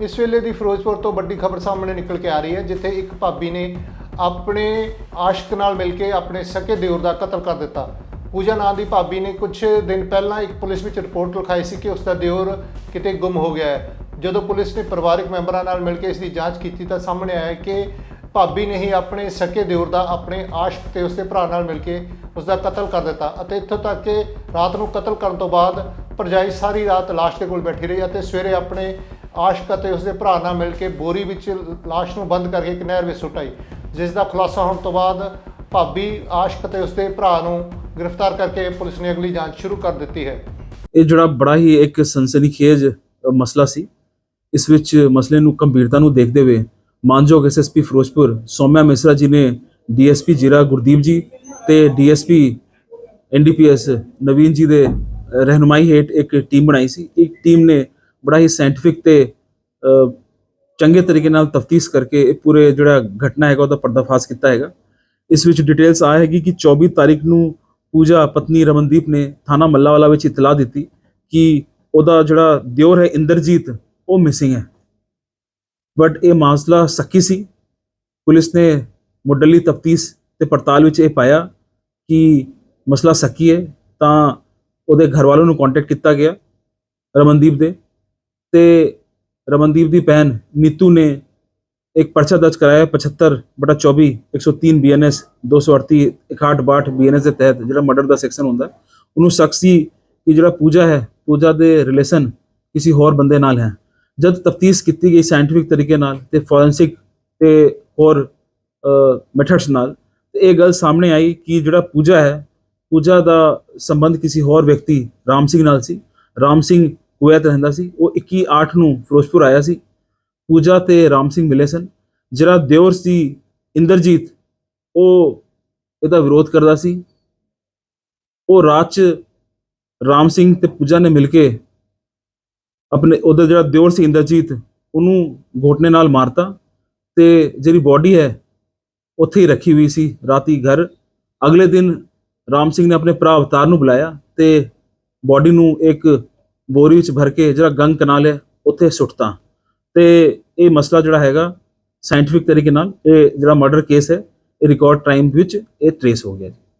ਇਸ ਵੇਲੇ ਦੀ ਫਿਰੋਜ਼ਪੁਰ ਤੋਂ ਵੱਡੀ ਖਬਰ ਸਾਹਮਣੇ ਨਿਕਲ ਕੇ ਆ ਰਹੀ ਹੈ, ਜਿੱਥੇ ਇੱਕ ਭਾਬੀ ਨੇ ਆਪਣੇ ਆਸ਼ਕ ਨਾਲ ਮਿਲ ਕੇ ਆਪਣੇ ਸਕੇ ਦਿਓਰ ਦਾ ਕਤਲ ਕਰ ਦਿੱਤਾ। ਪੂਜਾ ਨਾਂ ਦੀ ਭਾਬੀ ਨੇ ਕੁਝ ਦਿਨ ਪਹਿਲਾਂ ਇੱਕ ਪੁਲਿਸ ਵਿੱਚ ਰਿਪੋਰਟ ਲਿਖਾਈ ਸੀ ਕਿ ਉਸ ਦਾ ਦਿਓਰ ਕਿਤੇ ਗੁੰਮ ਹੋ ਗਿਆ ਹੈ। ਜਦੋਂ ਪੁਲਿਸ ਨੇ ਪਰਿਵਾਰਕ ਮੈਂਬਰਾਂ ਨਾਲ ਮਿਲ ਕੇ ਇਸ ਦੀ ਜਾਂਚ ਕੀਤੀ ਤਾਂ ਸਾਹਮਣੇ ਆਇਆ ਕਿ ਭਾਬੀ ਨੇ ਹੀ ਆਪਣੇ ਸਕੇ ਦਿਓਰ ਦਾ ਆਪਣੇ ਆਸ਼ਕ ਤੇ ਉਸਦੇ ਭਰਾ ਨਾਲ ਮਿਲ ਕੇ ਉਸ ਦਾ ਕਤਲ ਕਰ ਦਿੱਤਾ ਅਤੇ ਇੱਥੋਂ ਤੱਕ ਕਿ ਰਾਤ ਨੂੰ ਕਤਲ ਕਰਨ ਤੋਂ ਬਾਅਦ ਭਰਜਾਈ ਸਾਰੀ ਰਾਤ ਲਾਸ਼ ਦੇ ਕੋਲ ਬੈਠੀ ਰਹੀ ਅਤੇ ਸਵੇਰੇ ਆਪਣੇ ਆਸ਼ਕ ਅਤੇ ਉਸਦੇ ਭਰਾ ਨਾਲ ਮਿਲ ਕੇ ਬੋਰੀ ਵਿੱਚ ਲਾਸ਼ ਨੂੰ ਬੰਦ ਕਰਕੇ ਇੱਕ ਨਹਿਰ ਵਿੱਚ ਸੁੱਟ ਆਈ ਜਿਸ ਦਾ ਖੁਲਾਸਾ ਹੋਣ ਤੋਂ ਬਾਅਦ ਭਾਬੀ ਆਸ਼ਕ ਅਤੇ ਉਸਦੇ ਭਰਾ ਨੂੰ ਗ੍ਰਿਫਤਾਰ ਕਰਕੇ ਪੁਲਿਸ ਨੇ ਅਗਲੀ ਜਾਂਚ ਸ਼ੁਰੂ ਕਰ ਦਿੱਤੀ ਹੈ। ਇਹ ਜਿਹੜਾ ਬੜਾ ਹੀ ਇੱਕ ਸਨਸਨੀਖੇਜ ਮਸਲਾ ਸੀ ਇਸ ਵਿੱਚ ਮਸਲੇ ਨੂੰ ਗੰਭੀਰਤਾ ਨੂੰ ਦੇਖਦੇ ਹੋਏ ਮਾਨਯੋਗ ਐਸਐਸਪੀ ਫਿਰੋਜ਼ਪੁਰ ਸੋਮਿਆ ਮਿਸਰਾ ਜੀ ਨੇ ਡੀਐਸਪੀ ਜੀਰਾ ਗੁਰਦੀਪ ਜੀ ਤੇ ਡੀਐਸਪੀ ਐਨਡੀਪੀਐਸ ਨਵੀਨ ਜੀ ਦੇ ਅ, ਰਹਿਨੁਮਾਈ ਹੇਠ ਇੱਕ ਟੀਮ ਬਣਾਈ ਸੀ। ਇੱਕ ਟੀਮ ਨੇ ਬੜਾ ਹੀ ਸਾਇੰਟਿਫਿਕ ਤੇ ਚੰਗੇ ਤਰੀਕੇ ਨਾਲ ਤਫਤੀਸ਼ ਕਰਕੇ ਇਹ ਪੂਰੇ ਜਿਹੜਾ ਘਟਨਾ ਹੈਗਾ ਉਹਦਾ ਪਰਦਾਫਾਸ਼ ਕੀਤਾ ਹੈਗਾ। ਇਸ ਵਿੱਚ ਡਿਟੇਲਸ ਆ ਹੈਗੀ ਕਿ 24 ਤਾਰੀਖ ਨੂੰ ਪੂਜਾ ਪਤਨੀ ਰਮਨਦੀਪ ਨੇ ਥਾਣਾ ਮੱਲਾਵਾਲਾ ਵਿੱਚ ਇਤਲਾਹ ਦਿੱਤੀ ਕਿ ਉਹਦਾ ਜਿਹੜਾ ਦਿਓਰ ਹੈ ਇੰਦਰਜੀਤ, ਉਹ ਮਿਸਿੰਗ ਹੈ। ਬਟ ਇਹ ਮਾਮਲਾ ਸੱਕੀ ਸੀ। ਪੁਲਿਸ ਨੇ ਮੁੱਢਲੀ ਤਫਤੀਸ਼ ਤੇ ਪੜਤਾਲ ਵਿੱਚ ਇਹ ਪਾਇਆ ਕਿ ਮਸਲਾ ਸੱਕੀ ਹੈ, ਤਾਂ ਉਹਦੇ ਘਰ ਵਾਲਿਆਂ ਨੂੰ ਕੰਟੈਕਟ ਕੀਤਾ ਗਿਆ ਰਮਨਦੀਪ ਦੇ। ਤੇ ਰਮਨਦੀਪ ਦੀ ਭੈਣ ਨੀਤੂ ਨੇ ਇੱਕ ਪਰਚਾ ਦਰਜ ਕਰਾਇਆ 75 ਬਟਾ 24 103 ਬੀਐਨਐਸ 238 6162 ਬੀਐਨਐਸ ਦੇ ਤਹਿਤ ਜਿਹੜਾ ਮਰਡਰ ਦਾ ਸੈਕਸ਼ਨ ਹੁੰਦਾ, ਉਹਨੂੰ ਸ਼ਖਸੀ ਕਿ ਜਿਹੜਾ ਪੂਜਾ ਹੈ, ਪੂਜਾ ਦੇ ਰਿਲੇਸ਼ਨ ਕਿਸੇ ਹੋਰ ਬੰਦੇ ਨਾਲ ਹੈ। ਜਦ ਤਫਤੀਸ਼ ਕੀਤੀ ਗਈ ਸਾਇੰਟਿਫਿਕ ਤਰੀਕੇ ਨਾਲ ਤੇ ਫੋਰੈਂਸਿਕ ਤੇ ਹੋਰ ਮੈਥਡਸ ਨਾਲ, ਤੇ ਇਹ ਗੱਲ ਸਾਹਮਣੇ ਆਈ ਕਿ ਜਿਹੜਾ ਪੂਜਾ ਹੈ, ਪੂਜਾ ਦਾ ਸੰਬੰਧ ਕਿਸੇ ਹੋਰ ਵਿਅਕਤੀ, ਰਾਮ ਸਿੰਘ ਨਾਲ ਸੀ। ਰਾਮ ਸਿੰਘ ਕੁਵੈਤ ਰਹਿੰਦਾ ਸੀ, ਉਹ 21 8 ਨੂੰ ਫਿਰੋਜ਼ਪੁਰ ਆਇਆ ਸੀ। ਪੂਜਾ ਤੇ ਰਾਮ ਸਿੰਘ ਮਿਲੇ ਸਨ। ਜਿਹੜਾ ਦਿਓਰ ਸੀ, ਇੰਦਰਜੀਤ, ਉਹ ਇਹਦਾ ਵਿਰੋਧ ਕਰਦਾ ਸੀ। ਉਹ ਰਾਤ ਚ ਰਾਮ ਸਿੰਘ ਤੇ ਪੂਜਾ ਨੇ ਮਿਲ ਕੇ ਆਪਣੇ ਉਹਦਾ ਜਿਹੜਾ ਦਿਓਰ ਸੀ, ਇੰਦਰਜੀਤ, ਉਹਨੂੰ ਘੋਟਨੇ ਨਾਲ ਮਾਰਤਾ ਤੇ ਜਿਹੜੀ ਬਾਡੀ ਹੈ, ਉੱਥੇ ਹੀ ਰੱਖੀ ਹੋਈ ਸੀ ਰਾਤੀ ਘਰ। ਅਗਲੇ ਦਿਨ ਰਾਮ ਸਿੰਘ ਨੇ ਆਪਣੇ ਭਰਾ ਅਵਤਾਰ ਨੂੰ ਬੁਲਾਇਆ ਤੇ ਬਾਡੀ ਨੂੰ ਇੱਕ ਬੋਰੀ ਵਿੱਚ ਭਰ ਕੇ ਜਿਹੜਾ ਗੰਗ ਕਨਾਲ ਹੈ, ਉੱਥੇ ਸੁੱਟਤਾ। ਤੇ ਇਹ ਮਸਲਾ ਜਿਹੜਾ ਹੈਗਾ ਸਾਇੰਟਿਫਿਕ ਤਰੀਕੇ ਨਾਲ ਇਹ ਜਿਹੜਾ ਮਰਡਰ ਕੇਸ ਹੈ, ਇਹ ਰਿਕਾਰਡ ਟਾਈਮ ਵਿੱਚ ਇਹ ਟ੍ਰੇਸ ਹੋ ਗਿਆ ਜੀ।